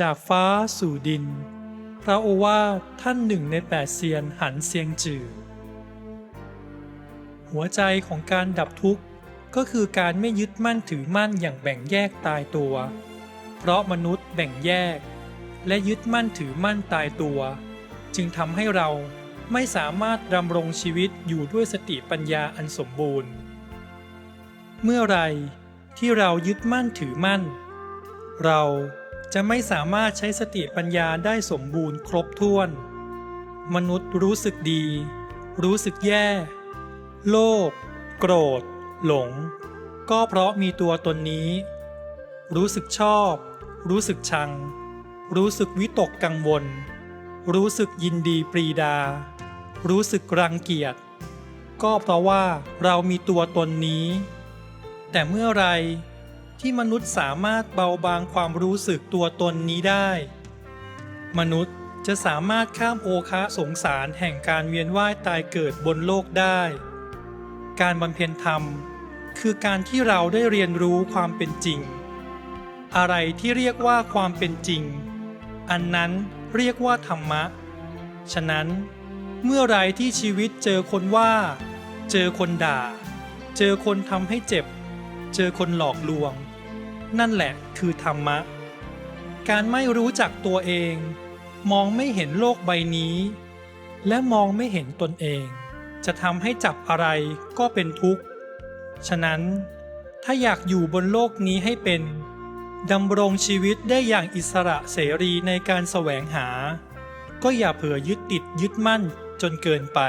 จากฟ้าสู่ดิน พระโอวาทท่านหนึ่งในแปดเซียนหันเซียงจือ หัวใจของการดับทุกข์ก็คือการไม่ยึดมั่นถือมั่นอย่างแบ่งแยกตายตัว เพราะมนุษย์แบ่งแยก และยึดมั่นถือมั่นตายตัว จึงทำให้เราไม่สามารถดำรงชีวิตอยู่ด้วยสติปัญญาอันสมบูรณ์ เมื่อไรที่เรายึดมั่นถือมั่น เรา จะไม่สามารถใช้สติปัญญาได้สมบูรณ์ครบถ้วน มนุษย์รู้สึกดี รู้สึกแย่ โลภโกรธ หลง ก็เพราะมีตัวตนนี้ รู้สึกชอบ รู้สึกชัง รู้สึกวิตกกังวล รู้สึกยินดีปรีดา รู้สึกรังเกียจ ก็เพราะว่าเรามีตัวตนนี้ แต่เมื่อไร ที่มนุษย์สามารถเบาบางความรู้สึกตัวตนนี้ได้ มนุษย์จะสามารถข้ามโอคะสงสารแห่งการเวียนว่ายตายเกิดบนโลกได้ การบำเพ็ญธรรม คือการที่เราได้เรียนรู้ความเป็นจริง อะไรที่เรียกว่าความเป็นจริง อันนั้นเรียกว่าธรรมะ ฉะนั้น เมื่อไรที่ชีวิตเจอคนว่า เจอคนด่า เจอคนทำให้เจ็บ เจอคนหลอกลวง นั่นแหละคือธรรมะ การไม่รู้จักตัวเอง มองไม่เห็นโลกใบนี้ และมองไม่เห็นตนเอง จะทำให้จับอะไรก็เป็นทุกข์ ฉะนั้น ถ้าอยากอยู่บนโลกนี้ให้เป็นดำรงชีวิตได้อย่างอิสระเสรีในการแสวงหา ก็อย่าเผื่อยึดติดยึดมั่นจนเกินไป